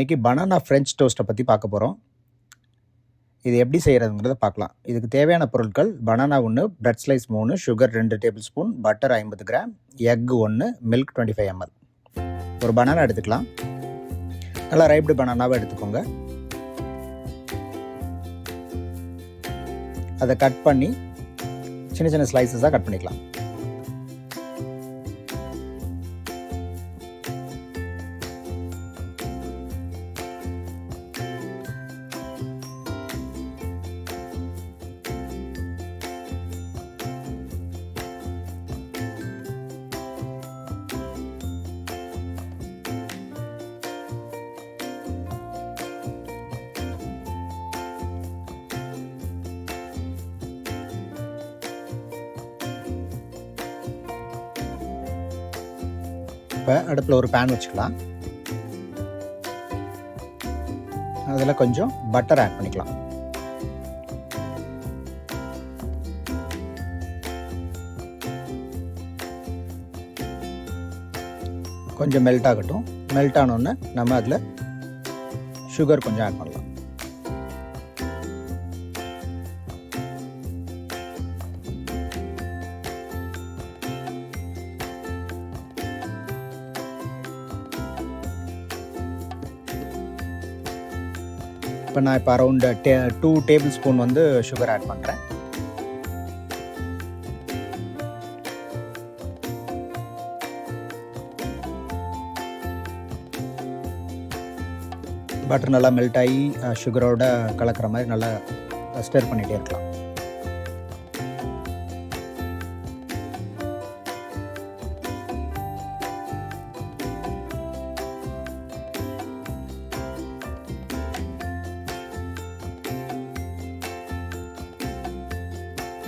இன்றைக்கி banana French டோஸ்ட்டை பற்றி பார்க்க போகிறோம் இது எப்படி செய்கிறதுங்கிறத பார்க்கலாம். இதுக்கு தேவையான பொருட்கள் பனானா ஒன்று பிரெட் ஸ்லைஸ் மூணு சுகர் ரெண்டு டேபிள் ஸ்பூன் பட்டர் ஐம்பது கிராம் எக் ஒன்று மில்க் டுவெண்ட்டி ஃபைவ் எம்எல் ஒரு பனானா எடுத்துக்கலாம். நல்லா ரைப்டு பனானாவை எடுத்துக்கோங்க. அதை கட் பண்ணி சின்ன சின்ன ஸ்லைசஸாக கட் பண்ணிக்கலாம். இப்போ அடுப்பில் ஒரு பேன் வச்சுக்கலாம். அதில் கொஞ்சம் பட்டர் ஆட் பண்ணிக்கலாம். கொஞ்சம் மெல்ட் ஆகட்டும். மெல்ட் ஆனோடனே நம்ம அதில் சுகர் கொஞ்சம் ஆட் பண்ணலாம். இப்போ நான் இப்போ around the two table spoon வந்து சுகர் ஆட் பண்ணுறேன் பட்டர் நல்லா மெல்ட் ஆகி சுகரோட கலக்கிற மாதிரி நல்லா ஸ்டர் பண்ணிகிட்டே இருக்கலாம்.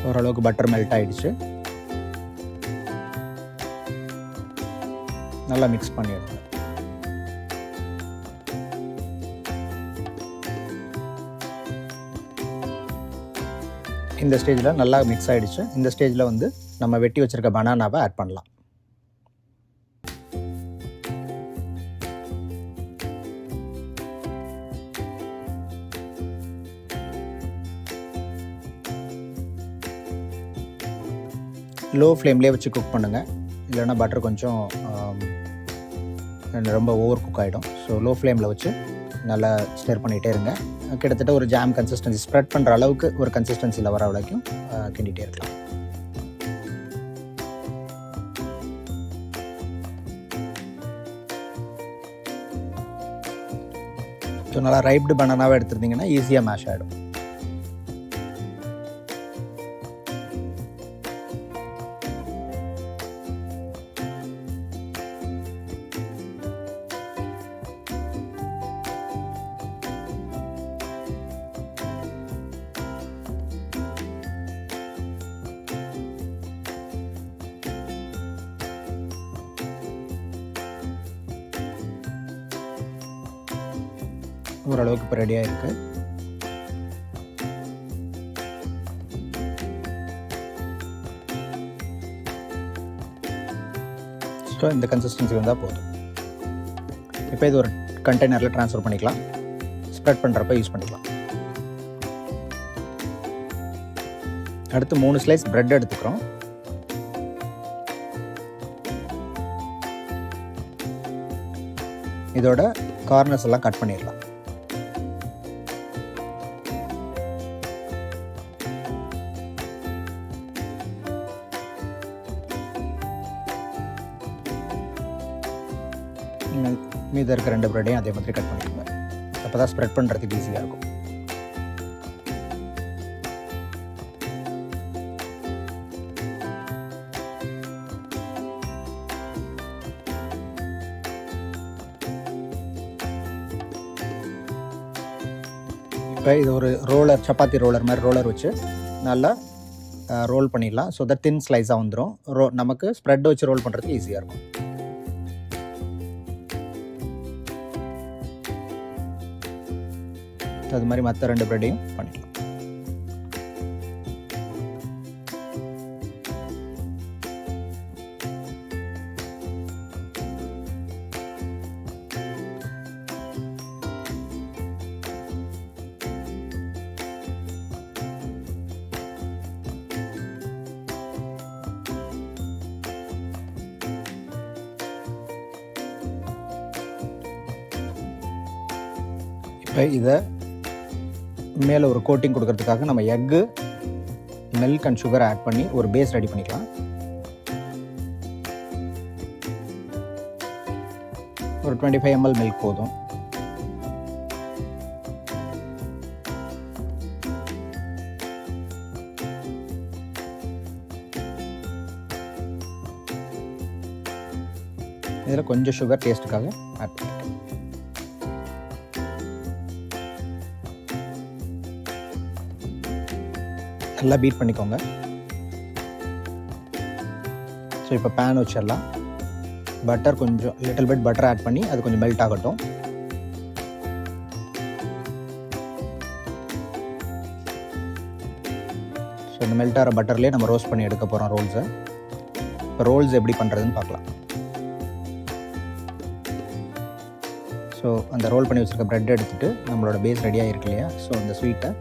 ஓரளவுக்கு பட்டர் மெல்ட் ஆகிடுச்சு நல்லா மிக்ஸ் பண்ணிடுங்க. இந்த ஸ்டேஜில் நல்லா மிக்ஸ் ஆகிடுச்சு இந்த ஸ்டேஜில் வந்து நம்ம வெட்டி வச்சிருக்க பனானாவை ஆட் பண்ணலாம். லோ ஃப்ளேம்லேயே வச்சு குக் பண்ணுங்கள் இல்லைன்னா பட்டர் கொஞ்சம் ரொம்ப ஓவர் குக் ஆகிடும் ஸோ லோ ஃப்ளேமில் வச்சு நல்லா ஸ்டேர் பண்ணிகிட்டே இருங்க. கிட்டத்தட்ட ஒரு ஜாம் கன்சிஸ்டன்சி ஸ்ப்ரெட் பண்ணுற அளவுக்கு ஒரு கன்சிஸ்டன்சியில் வர வரைக்கும் கிண்டிகிட்டே இருக்கலாம். ஸோ நல்லா ரைப்டு பனானாவை எடுத்துருந்தீங்கன்னா ஈஸியாக மேஷ் ஆகிடும் ஓரளவுக்கு இப்போ ரெடியாக இருக்குது ஸோ இந்த கன்சிஸ்டன்சி வந்தால் போதும். இப்போ இது ஒரு கண்டெய்னரில் ட்ரான்ஸ்ஃபர் பண்ணிக்கலாம். ஸ்ப்ரெட் பண்ணுறப்ப யூஸ் பண்ணிக்கலாம். அடுத்து மூணு ஸ்லைஸ் ப்ரெட் எடுத்துக்கிறோம். இதோட கார்னர்ஸ் எல்லாம் கட் பண்ணிடலாம். இன்னும் மீதி இருக்க ரெண்டு ப்ரெட்டையும் அதே மாதிரி கட் பண்ணிக்கோங்க. அப்போ தான் ஸ்ப்ரெட் பண்ணுறதுக்கு ஈஸியாக இருக்கும். இப்போ இது ஒரு ரோலர் சப்பாத்தி ரோலர் மாதிரி ரோலர் வச்சு நல்லா ரோல் பண்ணிடலாம். ஸோ தட் தின் ஸ்லைஸாக வந்துடும் ரோ நமக்கு ஸ்ப்ரெட் வச்சு ரோல் பண்ணுறதுக்கு ஈஸியாக இருக்கும். அது மாதிரி மற்ற ரெண்டு ப்ரெட்டையும் பண்ணிக்கலாம் இப்போ இதை மேலே ஒரு கோட்டிங் கொடுக்கறதுக்காக நம்ம egg milk and sugar add பண்ணி ஒரு பேஸ் ரெடி பண்ணிக்கலாம். ஒரு டுவெண்ட்டி ஃபைவ் எம்எல் மில்க் போதும். இதில் கொஞ்சம் சுகர் டேஸ்ட்டுக்காக ஆட் பண்ணிக்கலாம். நல்லா பீட் பண்ணிக்கோங்க. ஸோ இப்போ பேன் வச்சிடலாம். பட்டர் கொஞ்சம் லிட்டில் பிட் பட்டர் ஆட் பண்ணி அது கொஞ்சம் மெல்ட் ஆகட்டும். ஸோ இந்த மெல்ட் ஆகிற பட்டர்லேயே நம்ம ரோஸ்ட் பண்ணி எடுக்க போகிறோம் ரோல்ஸை இப்போ ரோல்ஸ் எப்படி பண்ணுறதுன்னு பார்க்கலாம். ஸோ அந்த ரோல் பண்ணி வச்சுருக்க ப்ரெட் எடுத்துகிட்டு நம்மளோட பேஸ் ரெடியாக இருக்கு இல்லையா? ஸோ அந்த ஸ்வீட்டை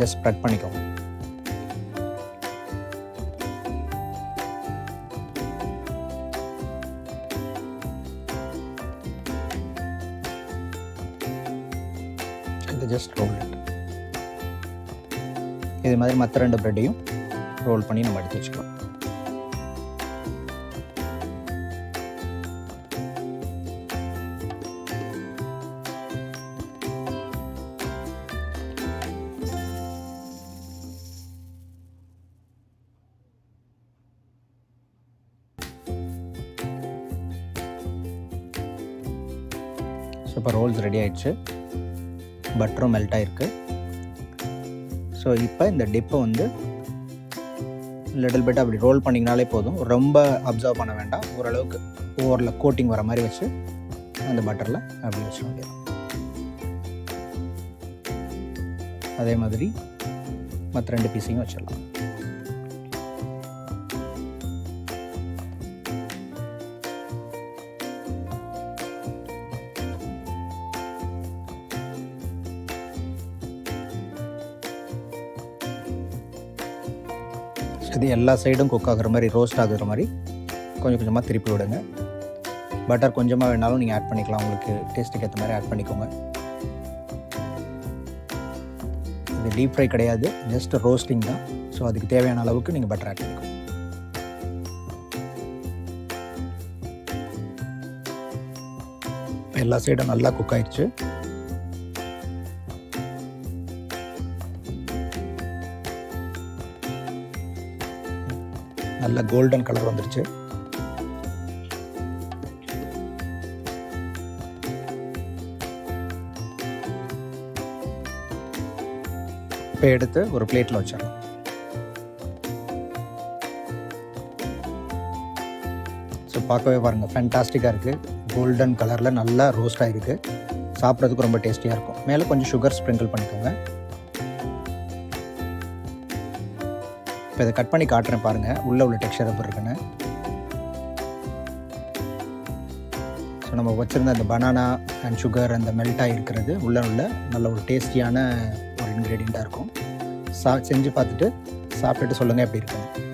ஜஸ்ட் ஸ்ப்ரெட் பண்ணிக்கோங்க. இது ஜஸ்ட் ரோல் இட் இது மாதிரி மற்ற ரெண்டு ப்ரெட்டையும் ரோல் பண்ணி நம்ம எடுத்து வச்சுக்கலாம். ஸோ இப்போ ரோல்ஸ் ரெடி ஆயிடுச்சு. பட்டரும் மெல்ட் ஆகிருக்கு ஸோ இப்போ இந்த டிப்பை வந்து லிட்டில் பிட் அப்படி ரோல் பண்ணிங்கனாலே போதும். ரொம்ப அப்சர்வ் பண்ண வேண்டாம். ஓரளவுக்கு ஓவரில் கோட்டிங் வர மாதிரி வச்சு அந்த பட்டரில் அப்படி வச்சிட முடியும் அதே மாதிரி மற்ற ரெண்டு பீஸையும் வச்சிடலாம். இது எல்லா சைடும் குக் ஆகுற மாதிரி ரோஸ்ட் ஆகுற மாதிரி கொஞ்சம் கொஞ்சமாக திருப்பி விடுங்க. பட்டர் கொஞ்சமாக வேணாலும் நீங்கள் ஆட் பண்ணிக்கலாம். உங்களுக்கு டேஸ்ட்டுக்கு ஏற்ற மாதிரி ஆட் பண்ணிக்கோங்க. இது டீப் ஃப்ரை கிடையாது. ஜஸ்ட் ரோஸ்டிங் தான். ஸோ அதுக்கு தேவையான அளவுக்கு நீங்கள் பட்டர் ஆட் பண்ணிக்கோங்க. எல்லா சைடும் நல்லா குக் ஆயிடுச்சு. நல்ல கோல்டன் கலர் வந்துருச்சு. இப்போ எடுத்து ஒரு பிளேட்டில் வச்சிடலாம். ஸோ பார்க்கவே பாருங்கள் ஃபேண்டாஸ்டிக்காக இருக்குது கோல்டன் கலரில் நல்லா ரோஸ்ட் ஆகிருக்கு சாப்பிட்றதுக்கு ரொம்ப டேஸ்டியாக இருக்கும். மேலே கொஞ்சம் சுகர் ஸ்ப்ரிங்கிள் பண்ணிக்கோங்க. இப்போ இதை கட் பண்ணி காட்டுறேன் பாருங்கள் உள்ளே உள்ள டெக்ஸ்டர் எப்படி இருக்குன்னு. ஸோ நம்ம வச்சுருந்த அந்த பனானா அண்ட் சுகர் அந்த மெல்ட் ஆகிருக்கிறது உள்ள உள்ள நல்ல ஒரு டேஸ்டியான ஒரு இன்க்ரீடியண்ட்டாக இருக்கும். சா செஞ்சு பார்த்துட்டு சாப்பிட்டுட்டு சொல்லுங்கள் எப்படி இருக்குன்னு.